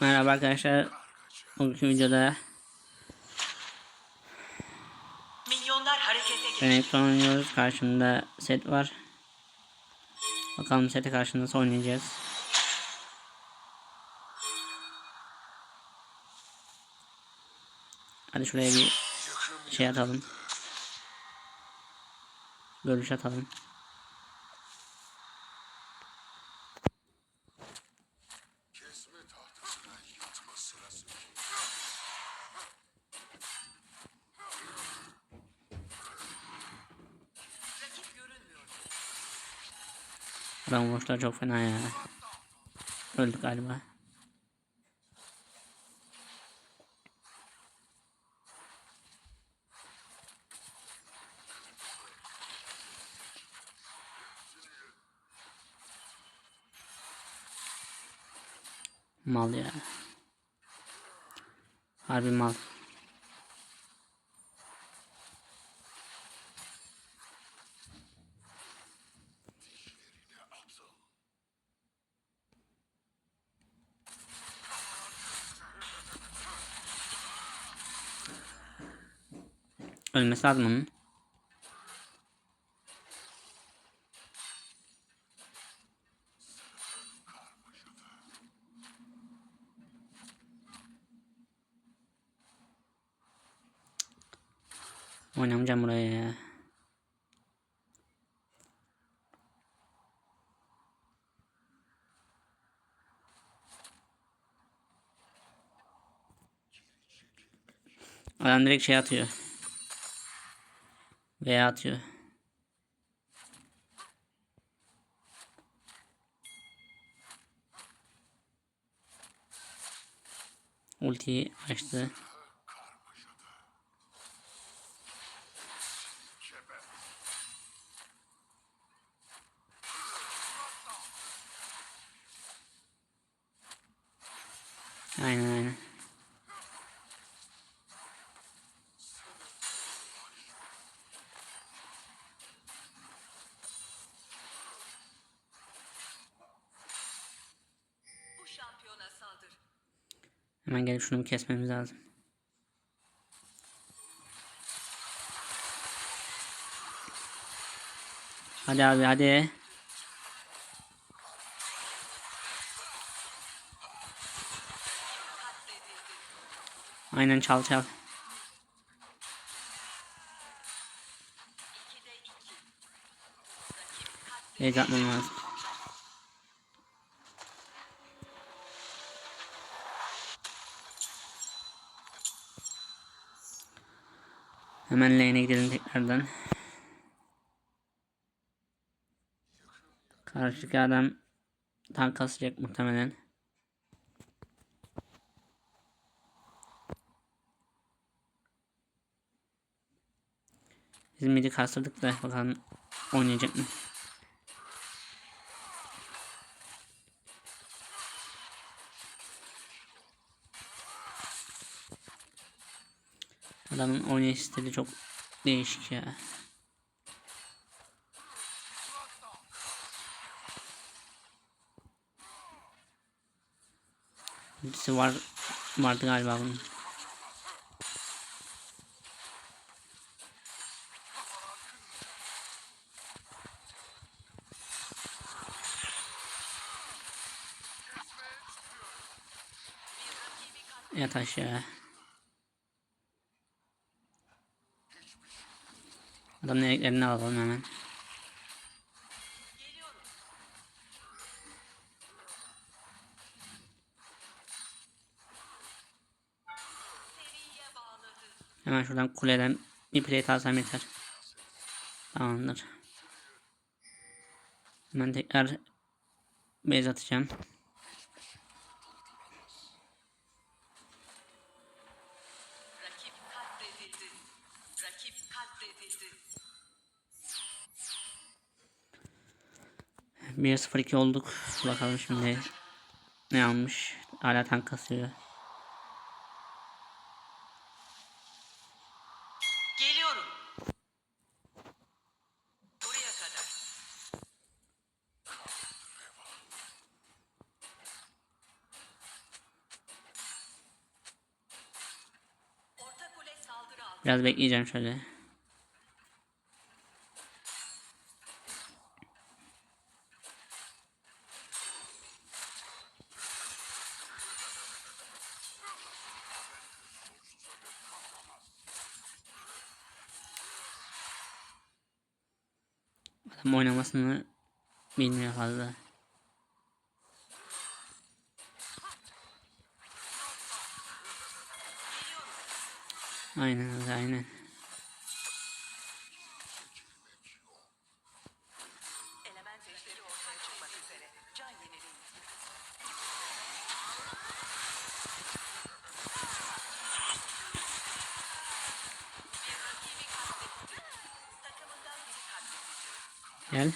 Merhaba arkadaşlar. Bugünkü videoda Milyonlar harekete geçti. Renekton oynuyoruz. Karşımda set var. Bakalım sete karşı nasıl oynayacağız. Hadi şuraya bir şey atalım. Görüş atalım. Adam vuruşlar çok fena ya. Öldük galiba. Mal ya. Harbi mal. Ölmesi lazım onun. Oynamayacağım buraya ya. Adam direkt şey atıyor. Veya atıyor. Ultiyi açtı. Aynen aynen. Bu şampiyona saldır. Hemen gelip şunu kesmemiz lazım. Hadi abi hadi. Aynen çal çal. Beyz atmam lazım. Hemen lane'e gidelim tekrardan. Karşıdaki adam tank kasacak muhtemelen. Biz midi kastırdık da bakalım oynayacak mı? Adamın oynayış stili çok değişik ya. Birisi var vardı galiba bunun. Yat aşağı. Adamın eleklerini alalım hemen. Hemen şuradan kuleden bir plate alsam yeter. Tamamdır. Hemen tekrar base atacağım. 1-0-2 olduk. Bakalım şimdi ne almış. Hala tank kasıyor. Biraz bekleyeceğim şöyle. Adam oynamasını bilmiyor fazla. Aynen öyle aynen. Gel.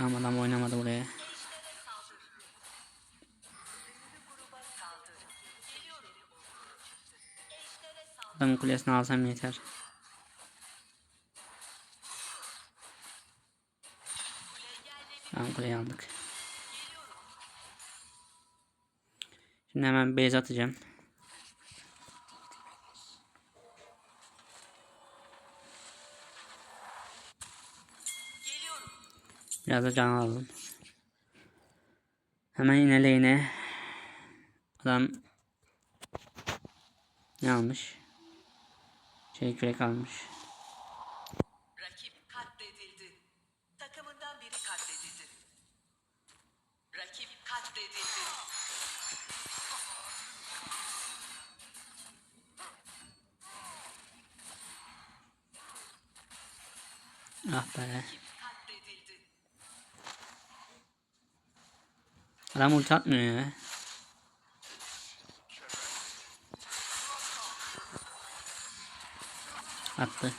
Ama adam oynamadı buraya. Adamın kulesini alsam yeter. Tamam kuleyi aldık. Şimdi hemen base atacağım. Biraz da can alalım. Hemen yine lane'e. Adam ne almış? Şey kürek almış. Rakip katledildi. Takımından biri katledildi. Rakip katledildi. Ah be. Adam ulti atmıyor ya. Attı.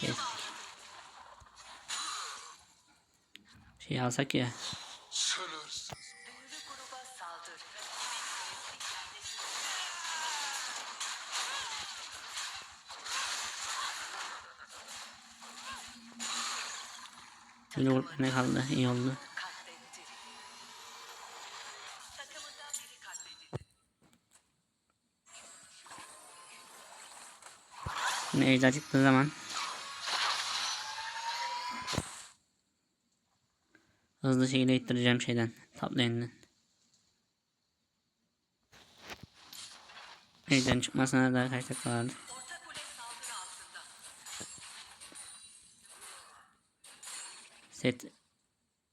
Kes. Şey alsak ya. Vurup ne kaldı? İyi oldu. Şimdi çıktığı zaman hızlı şekilde ittireceğim şeyden. Top lane'den. Ejder'in çıkmasına da kaç dakika vardı. Set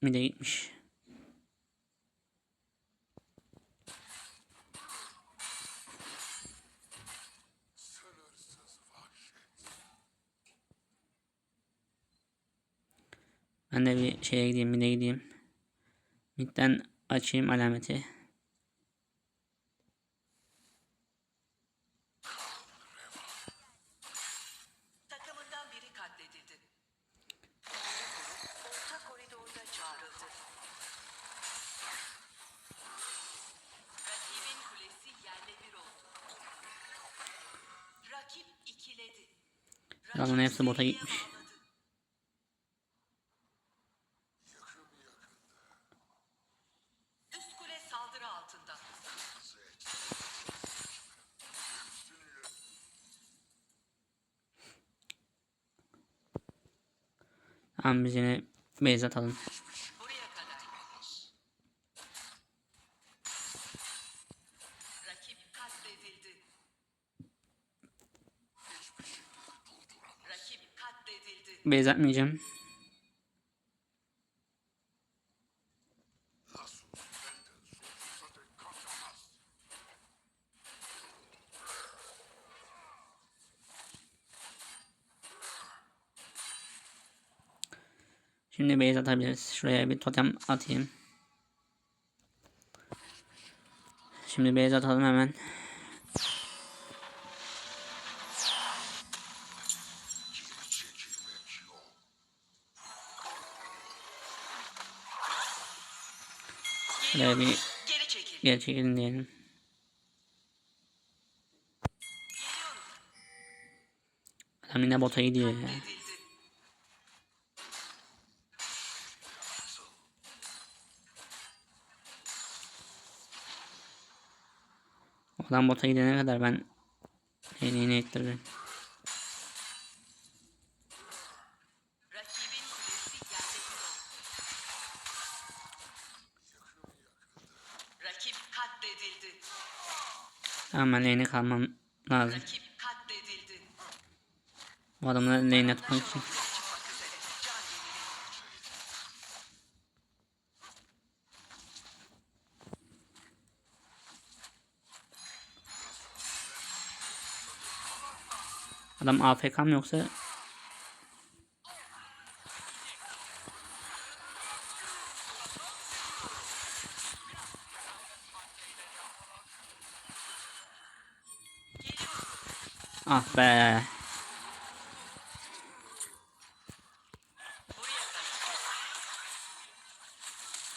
mi de gitmiş. Ben de bir şeye gideyim, bir de gideyim. Midden açayım alameti. Adamın hepsi bota gitmiş. Tamam biz yine base atalım. Buraya kadar. Rakip katledildi. Rakip kaçamaz. Şimdi base atabiliriz. Şuraya bir totem atayım. Şimdi base atalım hemen. Bir Geri çekil. geri çekilin diyelim. Adam yine bota gidiyor ya. Adam bota gidene kadar ben yeni yeni ettiririm. Rakibin kulesi yerle bir oldu. Rakip katledildi. Tamam ben lane'e kalmam lazım. Bu adamları lane'e tutmak için. Adam AFK mı yoksa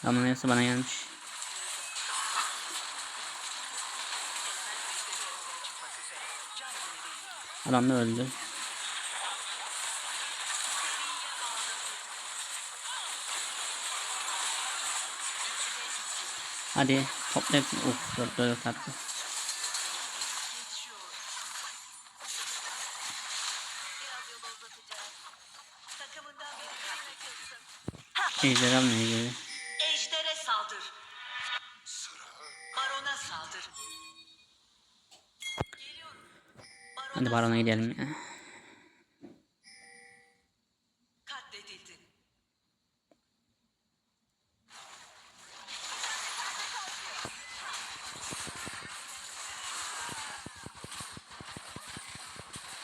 Hepsi bana gelmiş. Adam da öldü. Hadi topla hepsini. Uf 4 4 attı. Geçiyor. Biraz yolu Barona saldır. Geliyorum. Barona Hadi barona gidelim ya.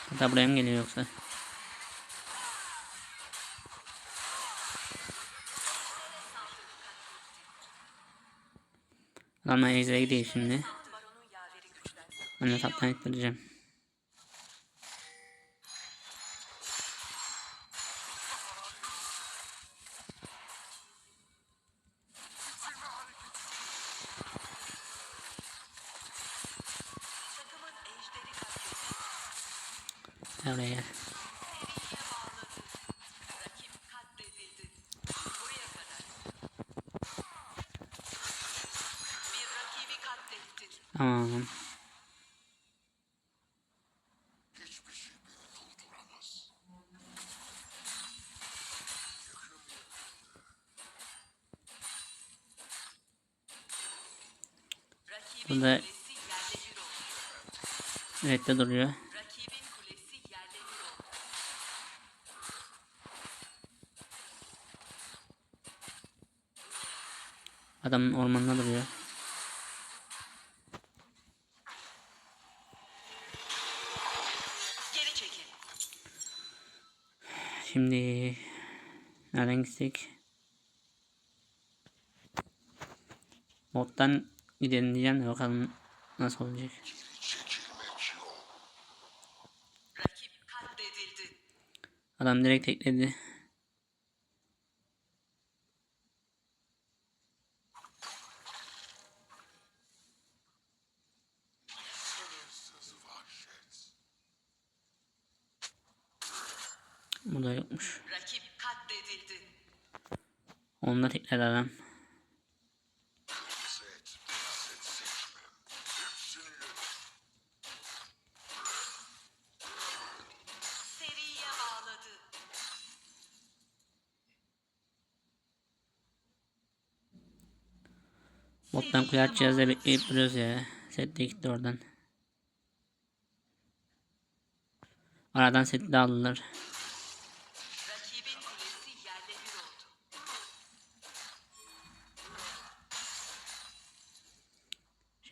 Hatta buraya mı geliyor yoksa? Adamlar Ejder'e gidiyor şimdi. Ben de taptan ittireceğim. Tamam. Burada- oldu. Red'de duruyor. Adamın ormanında duruyor. Geri çekil. Şimdi nereden gitsek? Bottan gidelim diyeceğim bakalım nasıl olacak. Adam direkt tekledi. Sınırsız vahşet. Bu da yokmuş. Rakip katledildi. Onu da tekledi adam. Set, set seçmem. Hepsini yerim. Seriye bağladı. Bottan kule atacağız da bekleyip duruyoruz ya. Set de gitti oradan. Aradan seti de aldılar.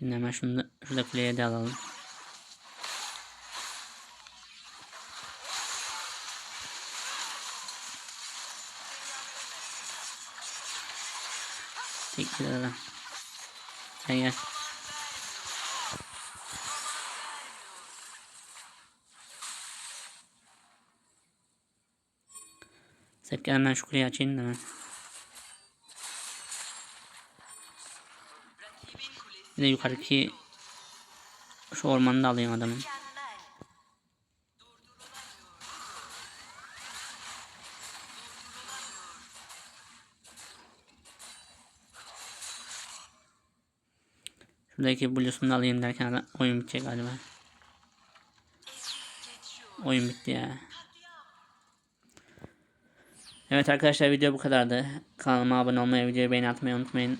Şimdi hemen şunu da, şurada kuleye de alalım. Tekledi adam. Gel gel. Gel hemen şu kuleyi açayım da Bir de yukarıdaki şu ormanı da alayım adamın. Şuradaki bluesunu alayım derken oyun bitecek galiba. Oyun bitti ya. Evet arkadaşlar video bu kadardı. Kanalıma abone olmayı, videoyu beğeni atmayı unutmayın.